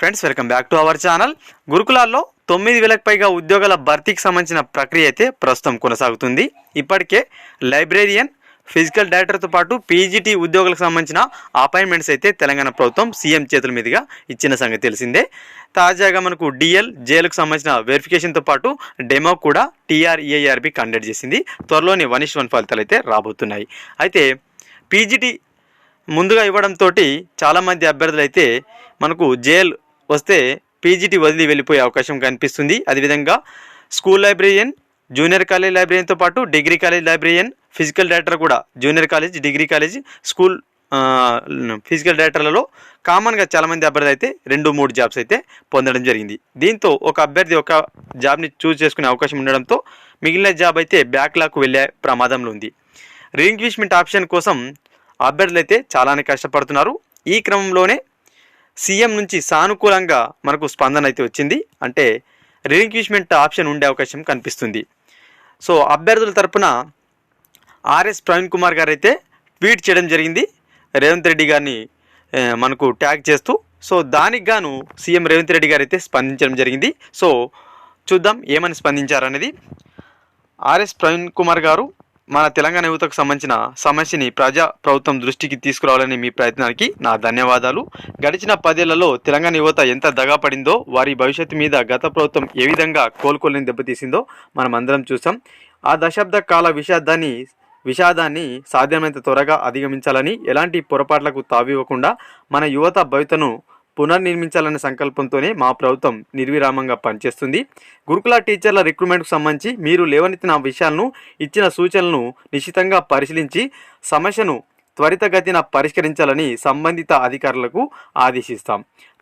Friends welcome back to our channel గురుకులాల్లో తొమ్మిది వేలకు పైగా ఉద్యోగాల భర్తీకి సంబంధించిన ప్రక్రియ అయితే ప్రస్తుతం కొనసాగుతుంది. ఇప్పటికే లైబ్రేరియన్ ఫిజికల్ డైరెక్టర్తో పాటు పీజీటీ ఉద్యోగులకు సంబంధించిన అపాయింట్మెంట్స్ అయితే తెలంగాణ ప్రభుత్వం సీఎం చేతుల మీదుగా ఇచ్చిన సంగతి తెలిసిందే. తాజాగా మనకు డిఎల్ జేఎల్కు సంబంధించిన వెరిఫికేషన్తో పాటు డెమో కూడా టీఆర్ఏఆర్బి కండక్ట్ చేసింది. త్వరలోనే వన్ వన్ ఫలితాలు అయితే రాబోతున్నాయి. అయితే పీజీటీ ముందుగా ఇవ్వడంతో చాలామంది అభ్యర్థులు అయితే మనకు జైల్ వస్తే పీజీటీ వదిలి వెళ్ళిపోయే అవకాశం కనిపిస్తుంది. అదేవిధంగా స్కూల్ లైబ్రేరియన్ జూనియర్ కాలేజ్ లైబ్రరీతో పాటు degree college librarian physical director కూడా junior college degree college school physical డైరెక్టర్లలో కామన్గా చాలామంది అభ్యర్థులు అయితే రెండు మూడు జాబ్స్ అయితే పొందడం జరిగింది. దీంతో ఒక అభ్యర్థి ఒక జాబ్ని చూస్ చేసుకునే అవకాశం ఉండడంతో మిగిలిన జాబ్ అయితే బ్యాక్లాక్ వెళ్ళే ప్రమాదంలో ఉంది. రీఎంక్విష్మెంట్ ఆప్షన్ కోసం అభ్యర్థులు అయితే చాలానే కష్టపడుతున్నారు. ఈ క్రమంలోనే సీఎం నుంచి సానుకూలంగా మనకు స్పందన అయితే వచ్చింది. అంటే రిలింక్విష్మెంట్ ఆప్షన్ ఉండే అవకాశం కనిపిస్తుంది. సో అభ్యర్థుల తరపున ఆర్ఎస్ ప్రవీణ్ కుమార్ గారు అయితే ట్వీట్ చేయడం జరిగింది. రేవంత్ రెడ్డి గారిని మనకు ట్యాగ్ చేస్తూ సో దానికి గాను సీఎం రేవంత్ రెడ్డి గారు అయితే స్పందించడం జరిగింది. సో చూద్దాం ఏమని స్పందించారనేది. ఆర్ఎస్ ప్రవీణ్ కుమార్ గారు మన తెలంగాణ యువతకు సంబంధించిన సమస్యని ప్రజా ప్రభుత్వం దృష్టికి తీసుకురావాలని మీ ప్రయత్నానికి నా ధన్యవాదాలు. గడిచిన పదేళ్ళలో తెలంగాణ యువత ఎంత దగాపడిందో వారి భవిష్యత్తు మీద గత ప్రభుత్వం ఏ విధంగా కోలుకోలేని దెబ్బతీసిందో మనం అందరం చూసాం ఆ దశాబ్ద కాల విషాదాన్ని విషాదాన్ని సాధ్యమైనంత త్వరగా అధిగమించాలని ఎలాంటి పొరపాట్లకు తావివ్వకుండా మన యువత భవితను పునర్నిర్మించాలనే సంకల్పంతోనే మా ప్రభుత్వం నిర్విరామంగా పనిచేస్తుంది. గురుకుల టీచర్ల రిక్రూట్మెంట్కు సంబంధించి మీరు లేవనెత్తిన విషయాలను ఇచ్చిన సూచనలను నిశ్చితంగా పరిశీలించి సమస్యను త్వరితగతిన పరిష్కరించాలని సంబంధిత అధికారులకు ఆదేశిస్తాం.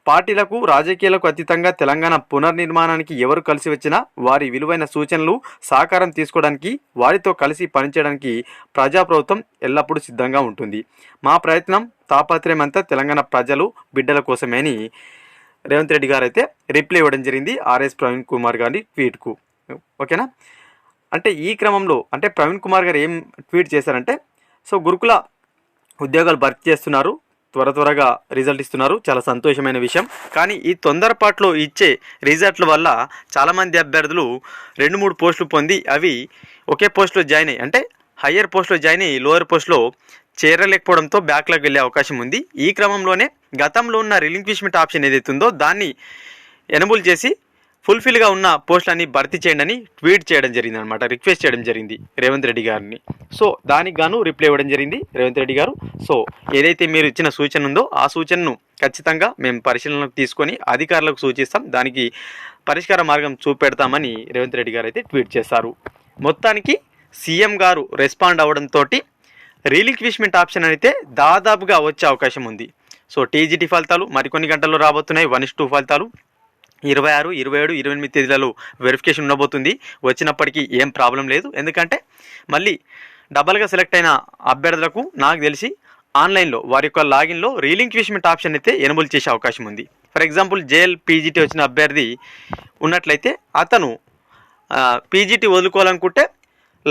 పార్టీలకు రాజకీయాలకు అతీతంగా తెలంగాణ పునర్నిర్మాణానికి ఎవరు కలిసి వచ్చినా వారి విలువైన సూచనలు సహకారం తీసుకోవడానికి వారితో కలిసి పనిచేయడానికి ప్రజాప్రభుత్వం ఎల్లప్పుడూ సిద్ధంగా ఉంటుంది. మా ప్రయత్నం తాపత్రయం అంతా తెలంగాణ ప్రజలు బిడ్డల కోసమే అని రేవంత్ రెడ్డి గారు అయితే రిప్లై ఇవ్వడం జరిగింది ఆర్ఎస్ ప్రవీణ్ కుమార్ గారి ట్వీట్కు. ఓకేనా? అంటే ఈ క్రమంలో అంటే ప్రవీణ్ కుమార్ గారు ఏం ట్వీట్ చేశారంటే సో గురుకుల ఉద్యోగాలు భర్తీ చేస్తున్నారు త్వర త్వరగా రిజల్ట్ ఇస్తున్నారు. చాలా సంతోషమైన విషయం. కానీ ఈ తొందరపాట్లో ఇచ్చే రిజల్ట్ల వల్ల చాలామంది అభ్యర్థులు రెండు మూడు పోస్టులు పొంది అవి ఒకే పోస్టులో జాయిన్ అయ్యి అంటే హయ్యర్ పోస్ట్లో జాయిన్ అయ్యి లోయర్ పోస్ట్లో చేరలేకపోవడంతో బ్యాక్లాగ్ వెళ్ళే అవకాశం ఉంది. ఈ క్రమంలోనే గతంలో ఉన్న రిలింక్విష్మెంట్ ఆప్షన్ ఏదైతుందో ఉందో దాన్ని ఎనబుల్ చేసి ఫుల్ఫిల్గా ఉన్న పోస్టులన్నీ భర్తీ చేయండి అని ట్వీట్ చేయడం జరిగింది అనమాట రిక్వెస్ట్ చేయడం జరిగింది రేవంత్ రెడ్డి గారిని. సో దానికి గాను రిప్లై ఇవ్వడం జరిగింది రేవంత్ రెడ్డి గారు. సో ఏదైతే మీరు ఇచ్చిన సూచన ఉందో ఆ సూచనను ఖచ్చితంగా మేము పరిశీలనకు తీసుకొని అధికారులకు సూచిస్తాం. దానికి పరిష్కార మార్గం చూపెడతామని రేవంత్ రెడ్డి గారు అయితే ట్వీట్ చేశారు. మొత్తానికి సీఎం గారు రెస్పాండ్ అవడంతో రీలిక్విష్మెంట్ ఆప్షన్ అయితే దాదాపుగా వచ్చే అవకాశం ఉంది. సో టీజీటీ ఫలితాలు మరికొన్ని గంటల్లో రాబోతున్నాయి. వన్ ఇస్ టూ ఫలితాలు. ఇరవై ఆరు ఇరవై ఏడు ఇరవై ఎనిమిది తేదీలలో వెరిఫికేషన్ ఉండబోతుంది. వచ్చినప్పటికీ ఏం ప్రాబ్లం లేదు. ఎందుకంటే మళ్ళీ డబల్గా సెలెక్ట్ అయిన అభ్యర్థులకు నాకు తెలిసి ఆన్లైన్లో వారి యొక్క లాగిన్లో రీలింక్విష్మెంట్ ఆప్షన్ అయితే ఎనబుల్ చేసే అవకాశం ఉంది. ఫర్ ఎగ్జాంపుల్ జేఎల్ పీజీటీ వచ్చిన అభ్యర్థి ఉన్నట్లయితే అతను పీజీటీ వదులుకోవాలనుకుంటే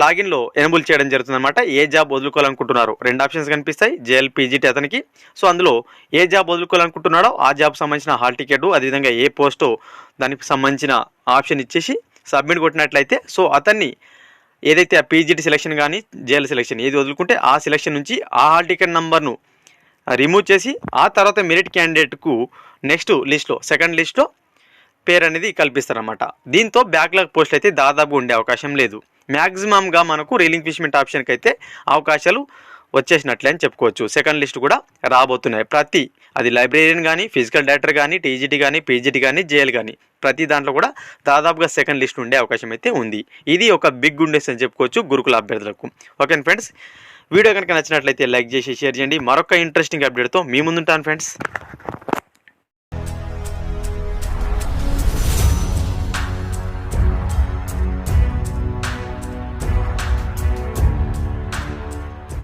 లాగిన్లో ఎనబుల్ చేయడం జరుగుతుంది అనమాట ఏ జాబ్ వదులుకోవాలనుకుంటున్నారు రెండు ఆప్షన్స్ కనిపిస్తాయి. జేఎల్ అతనికి సో అందులో ఏ జాబ్ వదులుకోవాలనుకుంటున్నాడో ఆ జాబ్ సంబంధించిన హాల్ టికెట్ అదేవిధంగా ఏ పోస్టో దానికి సంబంధించిన ఆప్షన్ ఇచ్చేసి సబ్మిట్ కొట్టినట్లయితే సో అతన్ని ఏదైతే ఆ పీజీటీ సెలెక్షన్ కానీ జేఎల్ సెలెక్షన్ ఏది వదులుకుంటే ఆ సెలెక్షన్ నుంచి ఆ హాల్ టికెట్ నెంబర్ను రిమూవ్ చేసి ఆ తర్వాత మెరిట్ క్యాండిడేట్కు నెక్స్ట్ లిస్ట్లో సెకండ్ లిస్ట్లో పేరు అనేది కల్పిస్తారన్నమాట. దీంతో బ్యాక్లాగ్ పోస్ట్ అయితే దాదాపు ఉండే అవకాశం లేదు. మ్యాక్సిమంగా మనకు రిలింక్విష్మెంట్ ఆప్షన్కి అయితే అవకాశాలు వచ్చేసినట్లే అని చెప్పుకోవచ్చు. సెకండ్ లిస్ట్ కూడా రాబోతున్నాయి. ప్రతి అది లైబ్రేరియన్ కానీ ఫిజికల్ డైరెక్టర్ కానీ టీజీటీ కానీ పీజీటీ కానీ జేఎల్ కానీ ప్రతి దాంట్లో కూడా దాదాపుగా సెకండ్ లిస్ట్ ఉండే అవకాశం అయితే ఉంది. ఇది ఒక బిగ్ గుండెస్ అని చెప్పుకోవచ్చు గురుకుల అభ్యర్థులకు. ఓకే ఫ్రెండ్స్ వీడియో కనుక నచ్చినట్లయితే లైక్ చేసి షేర్ చేయండి. మరొక ఇంట్రెస్టింగ్ అప్డేట్తో మీ ముందుంటాను ఫ్రెండ్స్.